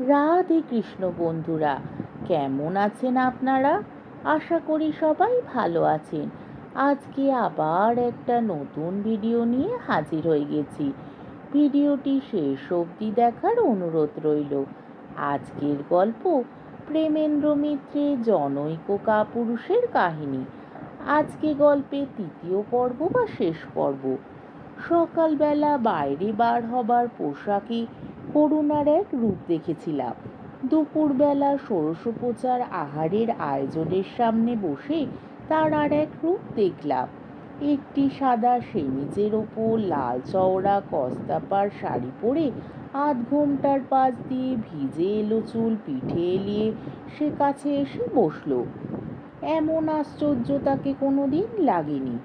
রাধে কৃষ্ণ বন্ধুরা, কেমন আছেন আপনারা? আশা করি সবাই ভালো আছেন। আজকে আবার একটা নতুন ভিডিও নিয়ে হাজির হয়ে গেছি। ভিডিওটি শেষ অবধি দেখার অনুরোধ রইল। আজকের গল্প প্রেমেন্দ্র মিত্রের জনৈক কাপুরুষের কাহিনী। আজকে গল্পের তৃতীয় পর্ব বা শেষ পর্ব। সকালবেলা বাইরে বার হবার পোশাকে করুণার এক রূপ দেখেছিলাম। দুপুরবেলা ষোড়শোপচার আহারের আয়োজনের সামনে বসে তার আর এক রূপ দেখলাম। একটি সাদা সেমিজের ওপর লাল চওড়া কস্তাপার শাড়ি পরে আধ ঘণ্টার পাশ দিয়ে ভিজে এলো চুল পিঠে এলিয়ে সে কাছে এসে বসল। এমন আশ্চর্য তাকে কোনো দিন লাগেনি।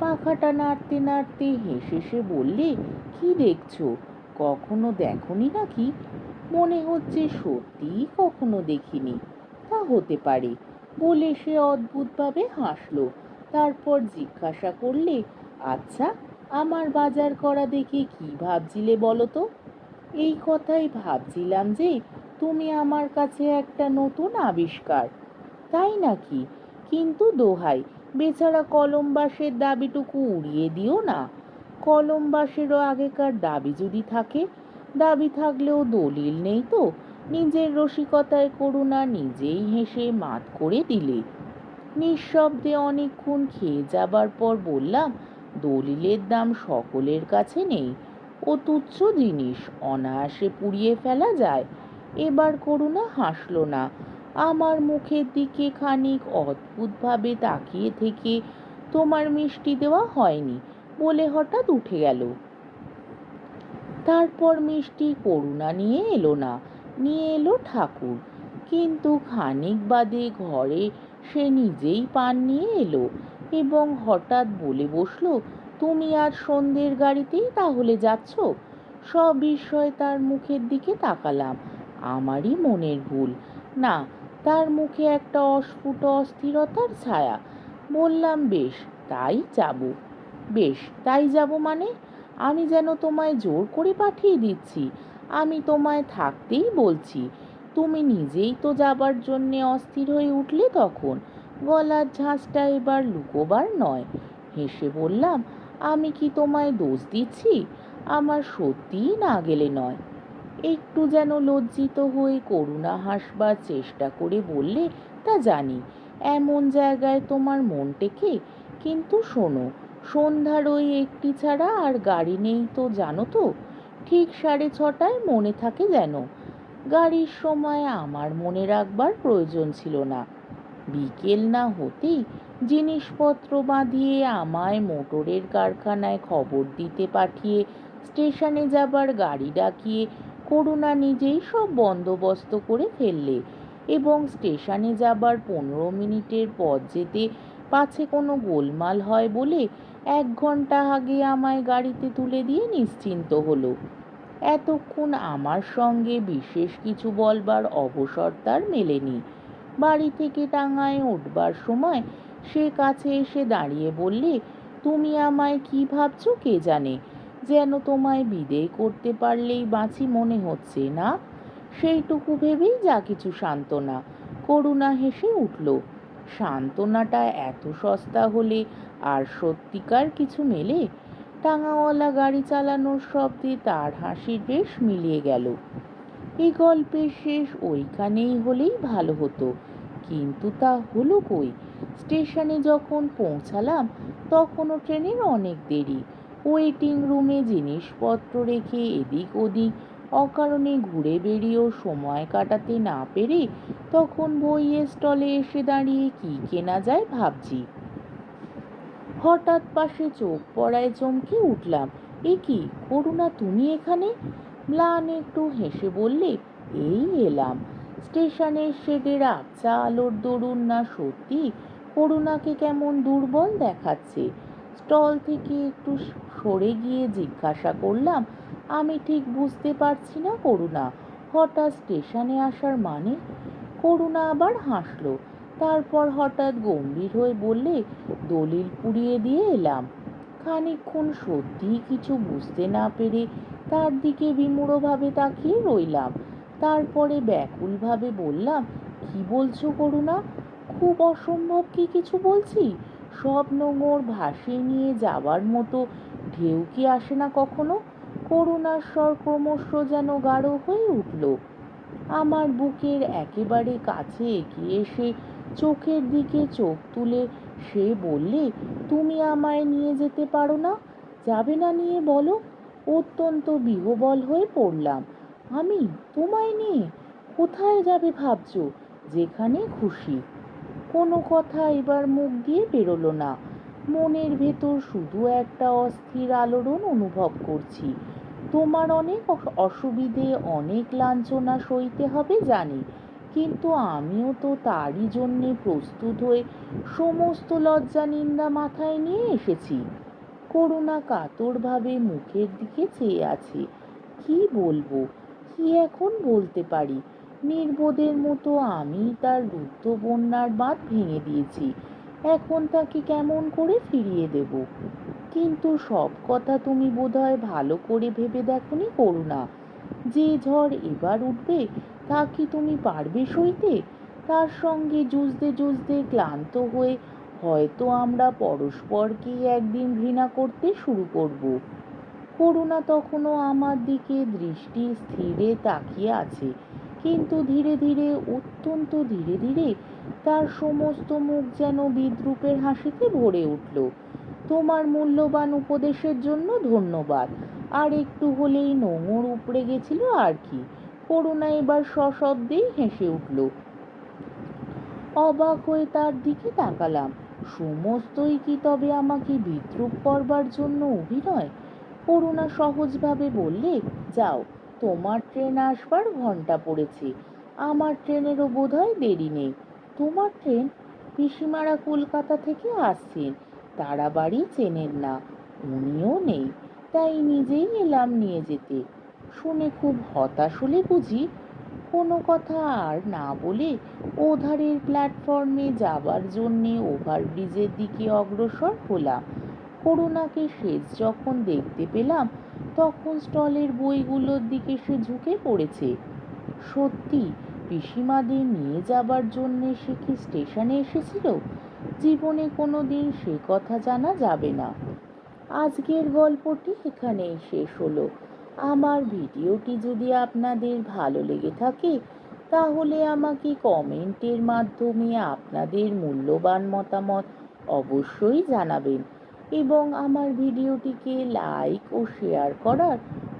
পাখাটা নাড়তে নাড়তে হেসে সে বললে, কি দেখছ? কখনো দেখনি নাকি? মনে হচ্ছে সত্যিই কখনো দেখিনি। তা হতে পারে। বলে সে অদ্ভুতভাবে হাসলো। তারপর জিজ্ঞাসা করলে আচ্ছা আমার বাজার করা দেখে কি ভাবছিলে বলো তো? এই কথাই ভাবছিলাম যে, তুমি আমার কাছে একটা নতুন আবিষ্কার। তাই নাকি? কিন্তু দোহাই, বেচারা কলম্বাসের দাবিটুকু উড়িয়ে দিও না। কলম্বাসেরও আগেকার দাবি যদি থাকে, দাবি থাকলেও দলিল নেই তো। নিজের রসিকতায় করুণা নিজেই হেসে মাত করে দিলে। নিঃশব্দে অনেকক্ষণ খেয়ে যাবার পর বললাম, দলিলের দাম সকলের কাছে নেই। ও তুচ্ছ জিনিস, অনায়াসে পুড়িয়ে ফেলা যায়। এবার করুণা হাসল না। আমার মুখের দিকে খানিক অদ্ভুতভাবে তাকিয়ে থেকে তোমার মিষ্টি দেওয়া হয়নি। বলে হঠাৎ উঠে গেল। তারপর মিষ্টি করুণা নিয়ে এলো না, নিয়ে এলো ঠাকুর। কিন্তু খানিক বাদে ঘরে সে নিজেই পান নিয়ে এলো এবং হঠাৎ বলে বসল, তুমি আজ সন্ধ্যের গাড়িতেই তাহলে যাচ্ছ? সব বিষয় তার মুখের দিকে তাকালাম, আমারই মনের ভুল। না, তার মুখে একটা অস্ফুট অস্থিরতার ছায়া। বললাম, বেশ, তাই যাব। বেশ, তাই যাব মানে? আমি যেন তোমায় জোর করে পাঠিয়ে দিচ্ছি। আমি তোমায় থাকতেই বলছি। তুমি নিজেই তো যাবার জন্যে অস্থির হয়ে উঠলে তখন। গলার ঝাঁঝটা এবার লুকোবার নয়। হেসে বললাম, আমি কি তোমায় দোষ দিচ্ছি? আমার সত্যিই না গেলে নয়। একটু যেন লজ্জিত হয়ে করুণা হাসবার চেষ্টা করে বললে, তা জানি। এমন জায়গায় তোমার মন টেকে কিন্তু শোনো সন্ধ্যার ওই একটি ছাড়া আর গাড়ি নেই তো, জানো তো? ঠিক সাড়ে ছটায় মনে থাকে যেন। গাড়ির সময় আমার মনে রাখবার প্রয়োজন ছিল না। বিকেল না হতেই জিনিসপত্র বাঁধিয়ে আমায় মোটরের কারখানায় খবর দিতে পাঠিয়ে স্টেশনে যাবার গাড়ি ডাকিয়ে করুণা নিজেই সব বন্দোবস্ত করে ফেললে এবং স্টেশনে যাবার পনেরো মিনিটের পথ যেতে পাছে কোনো গোলমাল হয় বলে এক ঘণ্টা আগে আমায় গাড়িতে তুলে দিয়ে নিশ্চিন্ত হলো। এতক্ষণ আমার সঙ্গে বিশেষ কিছু বলবার অবসর তার মেলেনি। বাড়ি থেকে টাঙায় উঠবার সময় সে কাছে এসে দাঁড়িয়ে বললে, তুমি আমায় কি ভাবছ কে জানে? যেন তোমায় বিদেয় করতে পারলেই বাঁচি মনে হচ্ছে না? সেইটুকু ভেবেই যা কিছু সান্ত্বনা, করুণা হেসে উঠল। সান্ত্বনাটা এত সস্তা হলে আর সত্যিকার কিছু মেলে? টাঙাওয়ালা গাড়ি চালানোর শব্দে তার হাসির বেশ মিলিয়ে গেল। এই গল্পের শেষ ওইখানেই হলেই ভালো হতো। কিন্তু তা হলো কই? স্টেশনে যখন পৌঁছালাম, তখনও ট্রেনের অনেক দেরি। ওয়েটিং রুমে জিনিসপত্র রেখে এদিক ওদিক অকারণে ঘুরে বেরিয়েও সময় কাটাতে না পেরে তখন বইয়ের স্টলে এসে দাঁড়িয়ে কি কেনা যায় ভাবছি। হঠাৎ পাশে চোখ পড়ায় চমকে উঠলাম, এ কি, করুণা, তুমি এখানে? ম্লান একটু হেসে বললে, এই এলাম। স্টেশনের শেডের আবচা আলোর দরুন, না সত্যি? করুণাকে কেমন দুর্বল দেখাচ্ছে। স্টল থেকে একটু সরে গিয়ে জিজ্ঞাসা করলাম, আমি ঠিক বুঝতে পারছি না করুণা, হঠাৎ স্টেশনে আসার মানে? করুণা আবার হাসলো, তারপর হঠাৎ গম্ভীর হয়ে বললে, দলিল পুড়িয়ে দিয়ে এলাম। খানিকক্ষণ সত্যিই কিছু বুঝতে না পেরে তার দিকে বিমূঢ়ভাবে তাকিয়ে রইলাম। তারপরে ব্যাকুলভাবে বললাম, কি বলছো করুণা? খুব অসম্ভব কি কিছু বলছি? সব নোংর ভাসিয়ে নিয়ে যাওয়ার মতো ঢেউ কি আসে না কখনো? করুণার স্বর ক্রমশ যেন গাঢ় হয়ে উঠল। আমার বুকের একেবারে কাছে এগিয়ে এসে চোখের দিকে চোখ তুলে সে বললে, তুমি আমায় নিয়ে যেতে পারো না? যাবে না নিয়ে বলো? অত্যন্ত বিহবল হয়ে পড়লাম। আমি তোমায় নিয়ে কোথায় যাবে ভাবছ? যেখানে খুশি। কোনো কথা এবার মুখ দিয়ে বেরোলো না। মনের ভেতর শুধু একটা অস্থির আলোড়ন অনুভব করছি। তোমার অনেক অসুবিধে, অনেক লাঞ্ছনা সইতে হবে, জানি। কিন্তু আমিও তো তারই জন্যে প্রস্তুত হয়ে সমস্ত লজ্জা নিন্দা মাথায় নিয়ে এসেছি। করুণা কাতরভাবে মুখের দিকে চেয়ে আছে। কি বলব? কি এখন বলতে পারি? নির্বোধের মতো আমি তার রুদ্ধ বন্যার বাঁধ ভেঙে দিয়েছি। এখন তাকে কেমন করে ফিরিয়ে দেব? কিন্তু সব কথা তুমি বোধহয় ভালো করে ভেবে দেখনি করুণা। যে ঝড় এবার উঠবে, তা কি তুমি পারবে সইতে? তার সঙ্গে যুঝতে যুঝতে ক্লান্ত হয়ে হয়তো আমরা পরস্পরকে একদিন ঘৃণা করতে শুরু করব। করুণা তখনও আমার দিকে দৃষ্টি স্থিরে তাকিয়ে আছে। কিন্তু ধীরে ধীরে, অত্যন্ত ধীরে ধীরে তার সমস্ত মুখ যেন বিদ্রুপের হাসিতে ভরে উঠল। তোমার মূল্যবান উপদেশের জন্য ধন্যবাদ। আর একটু হলেই নোঙর উপড়ে গেছিল আর কি। করুণা এবার সশব্দেই হেসে উঠল। অবাক হয়ে তার দিকে তাকালাম। সমস্তই কি তবে আমাকে বিদ্রুপ করবার জন্য অভিনয়? করুণা সহজভাবে বললে, যাও, তোমার ট্রেন আসবার ঘণ্টা পড়েছে। আমার ট্রেনেরও বোধহয় দেরি নেই। তোমার ট্রেন পিসিমারা কলকাতা থেকে আসছেন। তারা বাড়ি চেনেন না, উনিও নেই, তাই নিজেই এলাম নিয়ে যেতে। শুনে খুব হতাশ হলে বুঝি কোনো কথা আর না বলে ওধারের প্ল্যাটফর্মে যাবার জন্যে ওভারব্রিজের দিকে অগ্রসর হলাম। করুণাকে শেষ যখন দেখতে পেলাম, তখন স্টলের বইগুলোর দিকে সে ঝুঁকে পড়েছে। সত্যি পিসিমাদের নিয়ে যাবার জন্যে সে কি স্টেশনে এসেছিল? জীবনে কোনো দিন সে কথা জানা যাবে না। আজকের গল্পটি এখানেই শেষ হলো। আমার ভিডিওটি যদি আপনাদের ভালো লেগে থাকে, তাহলে আমাকে কমেন্টের মাধ্যমে আপনাদের মূল্যবান মতামত অবশ্যই জানাবেন এবং আমার ভিডিওটিকে লাইক ও শেয়ার করার